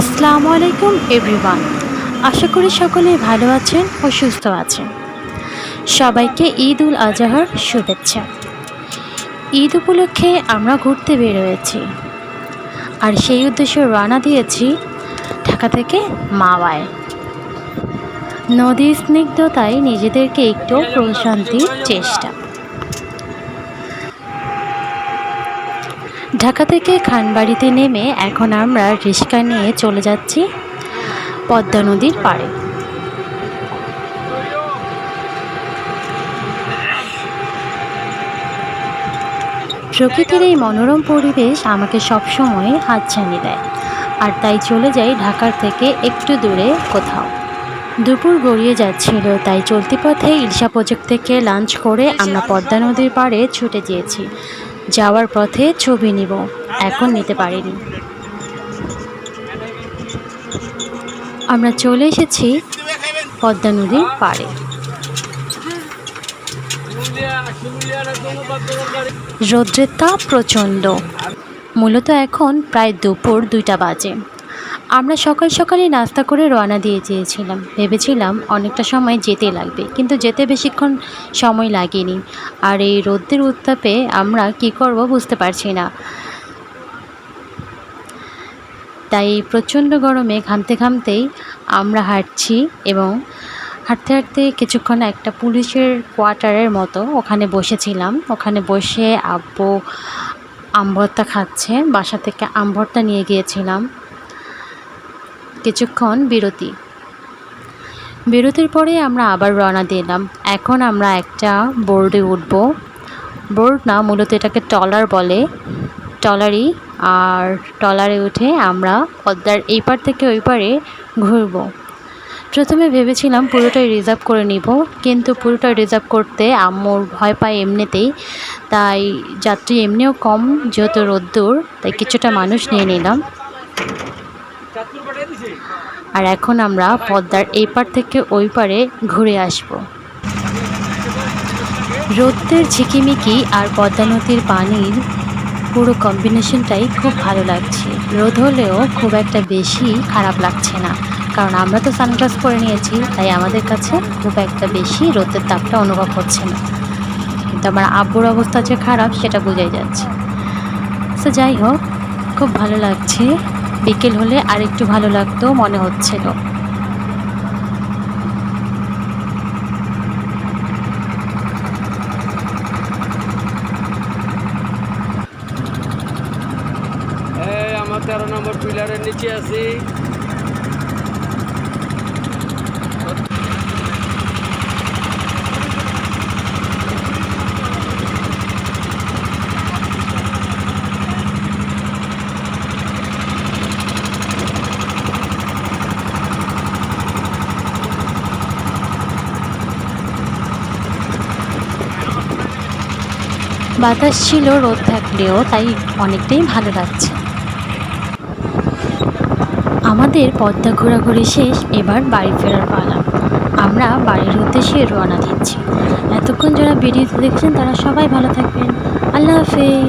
আসসালামু আলাইকুম এভরিওয়ান আশা করি সকলেই ভালো আছেন ও সুস্থ আছেন। সবাইকে ঈদ উল আজহার শুভেচ্ছা। ঈদ উপলক্ষে আমরা ঘুরতে বের হয়েছি আর সেই উদ্দেশ্যে রওনা দিয়েছি ঢাকা থেকে মাওয়ায়। নদীর স্নিগ্ধতায় নিজেদেরকে একটু প্রশান্তির চেষ্টা। ঢাকা থেকে খানবাড়িতে নেমে এখন আমরা রিক্সা নিয়ে চলে যাচ্ছি পদ্মা নদীর পাড়ে। প্রকৃতির এই মনোরম পরিবেশ আমাকে সবসময় হাতছানি দেয়, আর তাই চলে যাই ঢাকার থেকে একটু দূরে কোথাও। দুপুর গড়িয়ে যাচ্ছিল, তাই চলতি পথে ইলশা প্রজেক্ট থেকে লাঞ্চ করে আমরা পদ্মা নদীর পাড়ে ছুটে গিয়েছি। যাওয়ার পথে ছবি নিব। এখন নিতে পারিনি। আমরা চলে এসেছি পদ্মা নদীর পাড়ে। রৌদ্রের তাপ প্রচণ্ড। মূলত এখন প্রায় দুপুর দুইটা বাজে। আমরা সকাল সকালে নাস্তা করে রওনা দিয়ে চেয়েছিলাম। ভেবেছিলাম অনেকটা সময় যেতে লাগবে, কিন্তু যেতে বেশিক্ষণ সময় লাগেনি। আর এই রোদ্রের উত্তাপে আমরা কি করব বুঝতে পারছি না। তাই প্রচণ্ড গরমে ঘামতে ঘামতেই আমরা হাঁটছি এবং হাঁটতে হাঁটতে কিছুক্ষণ একটা পুলিশের কোয়ার্টারের মতো ওখানে বসেছিলাম। ওখানে বসে আব্বু আম ভর্তা খাচ্ছে, বাসা থেকে আম ভর্তা নিয়ে গিয়েছিলাম। কিছুক্ষণ বিরতি। বিরতির পরে আমরা আবার রওনা দিলাম এখন আমরা একটা বোর্ডে উঠব। বোর্ড না, মূলত এটাকে টলার বলে। টলারই আর টলারে উঠে আমরা পদ্মার এই পার থেকে ওই পারে ঘুরব। প্রথমে ভেবেছিলাম পুরোটাই রিজার্ভ করে নিব, কিন্তু পুরোটা রিজার্ভ করতে আম্মুর ভয় পায় এমনিতেই। তাই যাত্রী এমনিও কম, যেহেতু রোদ্দুর, তাই কিছুটা মানুষ নিয়ে নিলাম। আর এখন আমরা পদ্মার এই পার থেকে ওই পারে ঘুরে আসব। রোদ্রের ঝিকিমিকি আর পদ্মা নদীর পানির পুরো কম্বিনেশনটাই খুব ভালো লাগছে। রোদ হলেও খুব একটা বেশি খারাপ লাগছে না, কারণ আমরা তো সানগ্লাস পরে নিয়েছি, তাই আমাদের কাছে খুব একটা বেশি রোদের তাপটা অনুভব হচ্ছে না। কিন্তু আমার আব্বুর অবস্থা যে খারাপ, সেটা বোঝাই যাচ্ছে। তো যাই হোক, খুব ভালো লাগছে বিকেল হলে আর একটু ভালো লাগতো মনে হচ্ছিল। তেরো নম্বর পিলারের নিচে আছি। বাতাস ছিল, রোদ থাকলেও তাই অনেকটাই ভালো লাগছে। আমাদের পদ্মা ঘোরাঘুরি শেষ, এবার বাড়ি ফেরার পালা। আমরা বাড়ির উদ্দেশ্যে রওনা দিচ্ছি। এতক্ষণ যারা ভিডিওতে দেখছেন, তারা সবাই ভালো থাকবেন। আল্লাহ হাফেজ।